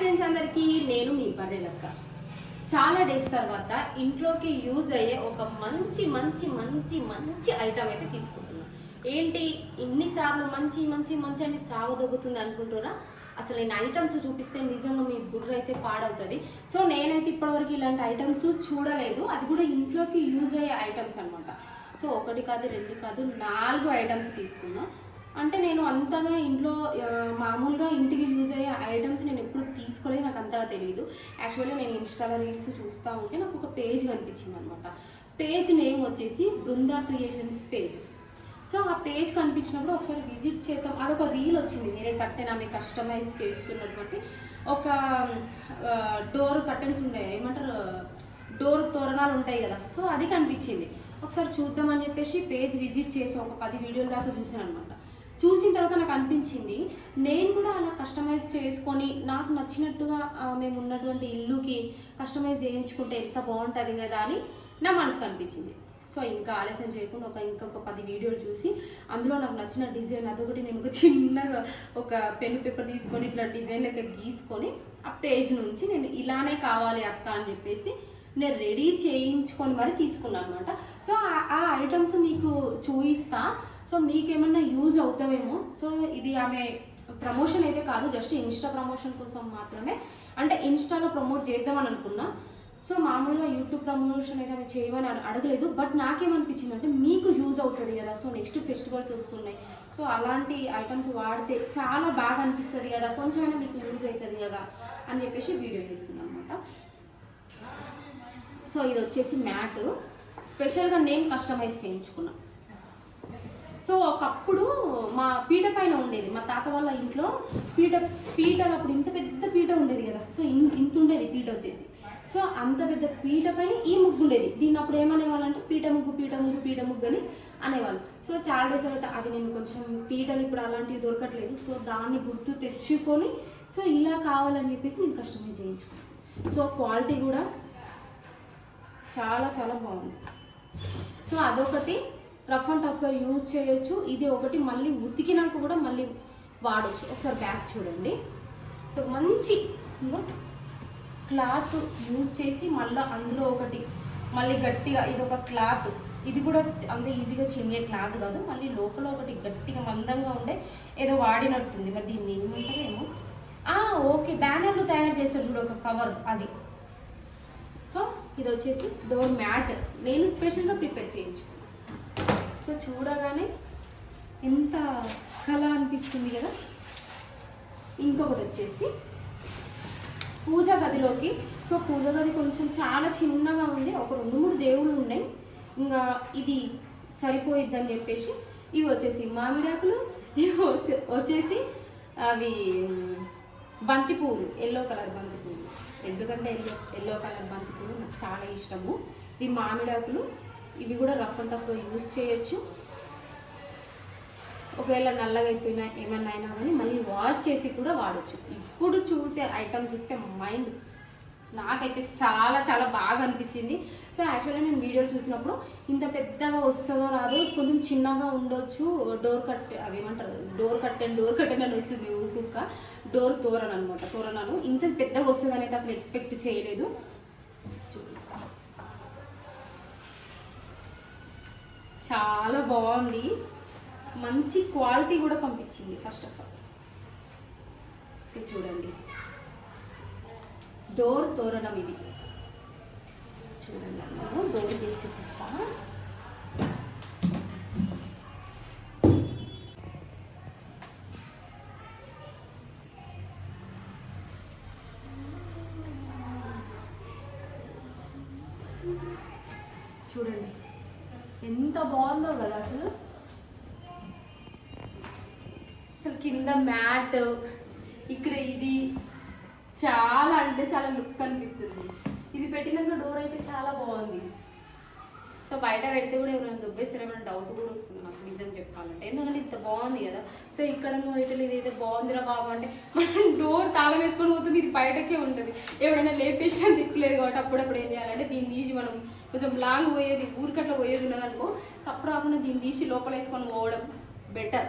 Friends అందరికీ నేను మీ బర్రెలక్క. చాలా డేస్ తర్వాత ఇంట్లోకి యూజ్ అయ్యే ఒక మంచి మంచి మంచి మంచి ఐటమ్ అయితే తీసుకుంటున్నాను ఏంటి? ఇన్నిసార్లు మంచి మంచి మంచి అని సావదొబ్బుతుంది అనుకుంటున్నా అసలు నేను ఐటమ్స్ చూపిస్తే నిజంగా మీ బుర్ర అయితే పాడవుతుంది. సో నేనైతే ఇప్పటివరకు ఇలాంటి ఐటమ్స్ చూడలేదు. అది కూడా ఇంట్లోకి యూజ్ అయ్యే ఐటమ్స్ అనమాట సో ఒకటి కాదు రెండు కాదు నాలుగు ఐటమ్స్ తీసుకున్నాను అంటే నేను అంతగా ఇంట్లో మామూలుగా ఇంటికి యూజ్ అయ్యే ఐటమ్స్ నేను ఎప్పుడు తీసుకోలేదు నాకు అంతగా తెలియదు యాక్చువల్లీ నేను ఇన్స్టాలో రీల్స్ చూస్తూ ఉంటే నాకు ఒక పేజ్ కనిపించింది అనమాట పేజ్ నేమ్ వచ్చేసి బృందా క్రియేషన్స్ పేజ్ సో ఆ పేజ్ కనిపించినప్పుడు ఒకసారి విజిట్ చేద్దాం. అదొక రీల్ వచ్చింది వేరే కట్టెన్ ఆమె కస్టమైజ్ చేస్తున్నటువంటి ఒక డోర్ కర్టెన్స్ ఉంటాయి ఏమంటారు డోర్ తోరణాలు ఉంటాయి కదా. సో అది కనిపించింది. ఒకసారి చూద్దామని చెప్పేసి పేజ్ విజిట్ చేసాం. ఒక పది వీడియోల దాకా చూసాను అనమాట చూసిన తర్వాత నాకు అనిపించింది నేను కూడా అలా కస్టమైజ్ చేసుకొని నాకు నచ్చినట్టుగా మేము ఉన్నటువంటి ఇల్లుకి కస్టమైజ్ చేయించుకుంటే ఎంత బాగుంటుంది కదా అని నా మనసుకు అనిపించింది. సో ఇంకా ఆలస్యం చేయకుండా ఒక ఇంకొక పది వీడియోలు చూసి అందులో నాకు నచ్చిన డిజైన్ అదొకటి నేను ఒక చిన్నగా ఒక పెన్ పేపర్ తీసుకొని ఇట్లా డిజైన్ లెక్క గీసుకొని ఆ పేజ్ నుంచి నేను ఇలానే కావాలి అక్క అని చెప్పేసి నేను రెడీ చేయించుకొని మరి తీసుకున్నాను అనమాట సో ఆ- ఆ ఐటమ్స్ మీకు చూయిస్తా సో మీకేమన్నా యూజ్ అవుతావేమో? సో ఇది ఆమె ప్రమోషన్ అయితే కాదు జస్ట్ ఇన్స్టా ప్రమోషన్ కోసం మాత్రమే. అంటే ఇన్స్టాలో ప్రమోట్ చేద్దామని అనుకున్నా సో మామూలుగా యూట్యూబ్ ప్రమోషన్ అయితే ఆమె చేయమని అడగలేదు. బట్ నాకేమనిపించింది అంటే మీకు యూజ్ అవుతుంది కదా. సో నెక్స్ట్ ఫెస్టివల్స్ వస్తున్నాయి. సో అలాంటి ఐటమ్స్ వాడితే చాలా బాగా అనిపిస్తుంది కదా. కొంచెమైనా మీకు యూజ్ అవుతుంది కదా అని చెప్పేసి వీడియో చేస్తున్నాను అనమాట సో ఇది వచ్చేసి మ్యాట్. స్పెషల్గా నేను కస్టమైజ్ చేయించుకున్నా. సో ఒకప్పుడు మా పీట పైన ఉండేది. మా తాత వాళ్ళ ఇంట్లో పీట పీటలు అప్పుడు ఇంత పెద్ద పీట ఉండేది కదా. సో ఇంత ఉండేది పీట వచ్చేసి. సో అంత పెద్ద పీట పైన ఈ ముగ్గు ఉండేది. దీన్ని అప్పుడు ఏమనేవాళ్ళంటే పీట ముగ్గు పీట ముగ్గు పీట ముగ్గు అని అనేవాళ్ళు. సో చాలా డేస్ తర్వాత అది నేను కొంచెం పీటలు ఇప్పుడు అలాంటివి దొరకట్లేదు. సో దాన్ని గుర్తు తెచ్చుకొని సో ఇలా కావాలని చెప్పేసి నేను కష్టమే చేయించుకున్నాను సో క్వాలిటీ కూడా చాలా చాలా బాగుంది. సో అదొకటి. రఫ్ అండ్ టఫ్గా యూజ్ చేయొచ్చు. ఇది ఒకటి మళ్ళీ ఉతికినాక కూడా మళ్ళీ వాడచ్చు. ఒకసారి బ్యాక్ చూడండి. సో మంచి క్లాత్ యూజ్ చేసి మళ్ళీ అందులో ఒకటి మళ్ళీ గట్టిగా ఇది ఒక క్లాత్. ఇది కూడా అంత ఈజీగా చినిగే క్లాత్ కాదు. మళ్ళీ లోపల ఒకటి గట్టిగా మందంగా ఉండే ఏదో వాడినట్టుంది. మరి దీన్ని ఏమంటారేమో? ఆ, ఓకే. బ్యానర్లు తయారు చేస్తారు చూడు ఒక కవర్ అది. సో ఇది వచ్చేసి డోర్ మ్యాట్. నేను స్పెషల్గా ప్రిపేర్ చేయించుకున్నాను సో చూడగానే ఎంత కళ అనిపిస్తుంది కదా. ఇంకొకటి వచ్చేసి పూజ గదిలోకి. సో పూజ గది కొంచెం చాలా చిన్నగా ఉంది. ఒక రెండు మూడు దేవుళ్ళు ఉన్నాయి. ఇంకా ఇది సరిపోయిద్దని చెప్పేసి ఇవి వచ్చేసి మామిడాకులు ఇవి వచ్చేసి అవి బంతిపూలు బంతి పువ్వులు ఎల్లో కలర్ బంతి పువ్వులు రెడ్ కంటే ఎల్లో ఎల్లో కలర్ బంతి పువ్వులు నాకు చాలా ఇష్టము. ఇవి మామిడాకులు ఇవి కూడా రఫ్ అండ్ టఫ్గా యూజ్ చేయొచ్చు. ఒకవేళ నల్లగా అయిపోయినా ఏమన్నా అయినా కానీ మళ్ళీ వాష్ చేసి కూడా వాడచ్చు. ఇప్పుడు చూసే ఐటమ్ చూస్తే మైండ్ నాకైతే చాలా చాలా బాగా అనిపించింది. సో యాక్చువల్గా నేను వీడియోలు చూసినప్పుడు ఇంత పెద్దగా వస్తుందో రాదో కొంచెం చిన్నగా ఉండొచ్చు. డోర్ కట్ అదేమంటారు? డోర్ కట్టెన్ డోర్ కట్టెన్ అని వస్తుంది ఊకుక్క డోర్ తోరన్ అనమాట తోరణాలు. ఇంత పెద్దగా వస్తుంది అసలు ఎక్స్పెక్ట్ చేయలేదు చూపిస్తా చాలా బాగుంది. మంచి క్వాలిటీ కూడా పంపించింది ఫస్ట్ ఆఫ్ ఆల్ సో చూడండి. డోర్ తోరణం ఇది. చూడండి నేను డోర్ తీసి చూపిస్తా. చూడండి. ఎంత బాగుందో కదా అసలు. అసలు కింద మ్యాట్ ఇక్కడ ఇది చాలా అంటే చాలా లుక్ అనిపిస్తుంది. ఇది పెట్టినాక డోర్ అయితే చాలా బాగుంది. సో బయట పెడితే కూడా ఎవరైనా దుబ్బేసారేమైనా డౌట్ కూడా వస్తుంది. నాకు నిజం చెప్పాలంటే. ఎందుకంటే ఇంత బాగుంది కదా. సో ఇక్కడ నువ్వు ఇటు ఇది అయితే బాగుందిరా బాబు అంటే మనం డోర్ తాళం వేసుకొని పోతుంది ఇది బయటకే ఉంటుంది. ఎవరైనా లేపేసినా దిక్కులేదు కాబట్టి అప్పుడప్పుడు ఏం చేయాలంటే దీన్ని తీసి మనం కొంచెం లాంగ్ పోయేది ఊరికట్లా పోయేది ఉన్నదనుకో సో అప్పుడు కాకుండా దీన్ని తీసి లోపల వేసుకొని పోవడం బెటర్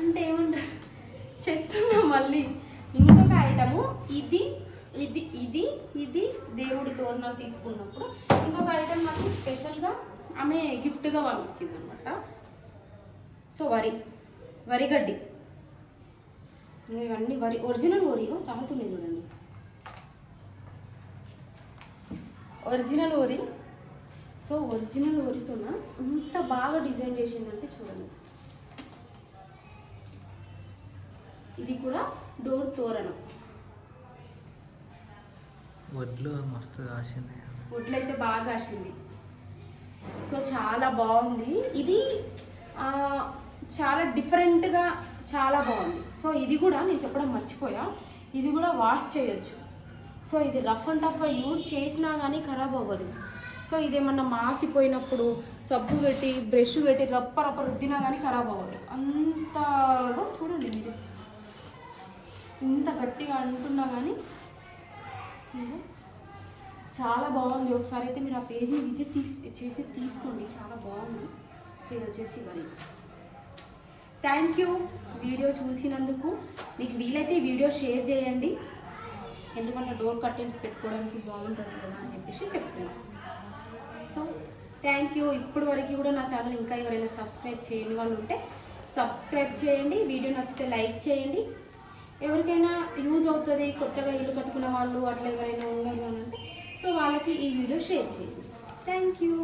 అంటే ఏమంటారు? చెప్తున్నా మళ్ళీ. ఇంకొక ఐటము ఇది ఇది ఇది ఇది దేవుడి తోరణాలు తీసుకున్నప్పుడు ఇంకొక ఐటమ్ నాకు స్పెషల్గా ఆమె గిఫ్ట్గా పంపించింది అనమాట సో వరి వరిగడ్డి ఇవన్నీ వరి ఒరిజినల్ వరి రాలుతున్నాయి చూడండి. ఒరిజినల్ వరి. సో ఒరిజినల్ వరితోన అంత బాగా డిజైన్ చేసిందంటే చూడండి. ఇది కూడా డోర్ తోరణం. వడ్లు మస్తు కాసింది వడ్లయితే బాగా కాసింది. సో చాలా బాగుంది. ఇది చాలా డిఫరెంట్గా చాలా బాగుంది. సో ఇది కూడా నేను చెప్పడం మర్చిపోయా. ఇది కూడా వాష్ చేయొచ్చు. సో ఇది రఫ్ అండ్ టఫ్గా యూజ్ చేసినా కానీ ఖరాబ్ అవ్వదు. సో ఇదేమన్నా మాసిపోయినప్పుడు సబ్బు పెట్టి బ్రష్ పెట్టి రప్ప రప్ప రుద్దినా కానీ ఖరాబ్ అవ్వదు. అంతగా చూడండి ఇది ఇంత గట్టిగా అంటున్నా కానీ చాలా బాగుంది. ఒకసారి అయితే మీరు ఆ పేజీ విజిట్ తీసి చేసి తీసుకోండి. చాలా బాగుంది. సో ఇది వచ్చేసి వరి థ్యాంక్ యూ వీడియో చూసినందుకు మీకు వీలైతే ఈ వీడియో షేర్ చేయండి. ఎందుకంటే డోర్ కర్టెన్స్ పెట్టుకోవడానికి బాగుంటుంది కదా అని చెప్పేసి చెప్తున్నాను సో థ్యాంక్ యూ ఇప్పుడు వరకు కూడా నా ఛానల్ ఇంకా ఎవరైనా సబ్స్క్రైబ్ చేయని వాళ్ళు ఉంటే సబ్స్క్రైబ్ చేయండి. వీడియో నచ్చితే లైక్ చేయండి. ఎవరికైనా యూజ్ అవుతుంది కొత్తగా ఇల్లు కట్టుకున్న వాళ్ళు అట్లా ఎవరైనా ఉన్నారు. సో వాళ్ళకి ఈ వీడియో షేర్ చేయండి. Thank you.